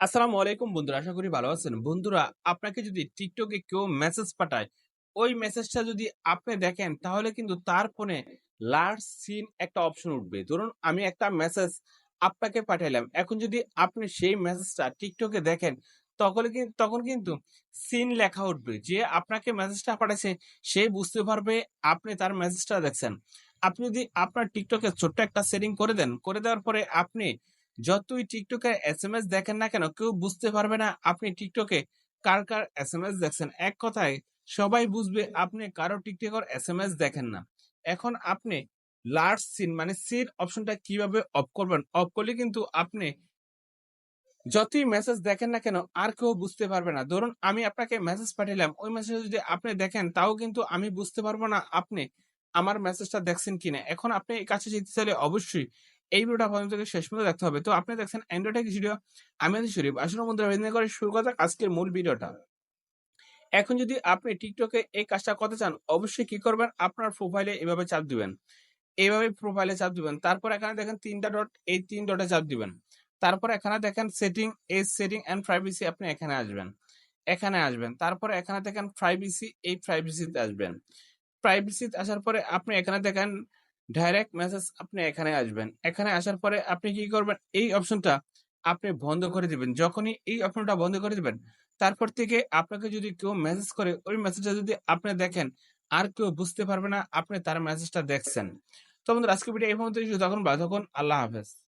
আসসালামু আলাইকুম বন্ধুরা, আশা করি ভালো আছেন। বন্ধুরা, আপনাকে যদি টিকটকে কেউ মেসেজ পাঠায়, ওই মেসেজটা যদি আপনি দেখেন, তাহলে কিন্তু তার ফোনে লার্জ সিন একটা অপশন উঠবে। ধরুন, আমি একটা মেসেজ আপনাকে পাঠাইলাম, এখন যদি আপনি সেই মেসেজটা টিকটকে দেখেন তখন কিন্তু তখন কিন্তু সিন লেখা উঠবে যে আপনাকে মেসেজটা পাঠাইছে, সে বুঝতে পারবে আপনি তার মেসেজটা দেখছেন। আপনি যদি আপনার টিকটকে ছোট্ট একটা সেটিং করে দেন, করে দেওয়ার পরে আপনি যতই টিকটকে এস দেখেন না কেন, কেউ বুঝতে পারবে না আপনি টিকটকে কার কার এস এম এস দেখছেন। এক কথায়, সবাই বুঝবে আপনি কারও টিকটকের এস দেখেন না। এখন আপনি লার্জ সিন মানে সিন অপশনটা কীভাবে অফ করবেন? অফ করলে কিন্তু আপনি যতই মেসেজ দেখেন না কেন, আর কেউ বুঝতে পারবে না। ধরুন, আমি আপনাকে মেসেজ পাঠালাম ওই মেসেজ যদি আপনি দেখেন, তাও কিন্তু আমি বুঝতে পারব না আপনি আমার মেসেজটা দেখছেন কিনা। এখন আপনি কাছে যেতে চাইলে অবশ্যই এই ভিডিওটা থেকে শেষ পর্যন্ত দেখতে হবে। তো আপনি দেখছেন অ্যান্ড্রয়েড ভিডিও আমি শরীফ আসলে বন্ধুরা বিন্দু করে। শুরু করা আজকের মূল ভিডিওটা এখন যদি আপনি টিকটকে এই কাজটা করতে চান, অবশ্যই কি করবেন? আপনার প্রোফাইলে এভাবে চাপ দিবেন। এইভাবে প্রোফাইলে চাপ দিবেন। তারপর এখানে দেখেন তিনটা ডট এই তিন ডটে চাপ দিবেন। তারপর এখানে দেখেন সেটিং এই সেটিং এন্ড প্রাইভেসি আপনি এখানে আসবেন। এখানে আসবেন। তারপরে এখানে দেখেন প্রাইভেসি এই প্রাইভেসিতে আসবেন। প্রাইভেসিতে আসার পরে আপনি এখানে দেখেন ডাইরেক্ট মেসেজ আপনি এখানে আসবেন। এখানে আসার পরে আপনি কি করবেন? এই অপশনটা আপনি বন্ধ করে দিবেন। যখনই এই অপশনটা বন্ধ করে দিবেন, তারপর থেকে আপনাকে যদি কেউ মেসেজ করে, ওই মেসেজটা যদি আপনি দেখেন, আর কেউ বুঝতে পারবে না, আপনি তার মেসেজটা দেখছেন। তো বন্ধুরা আজকে ভিডিও এই পর্যন্ত তখন ভালো থাকুন, আল্লাহ হাফেজ।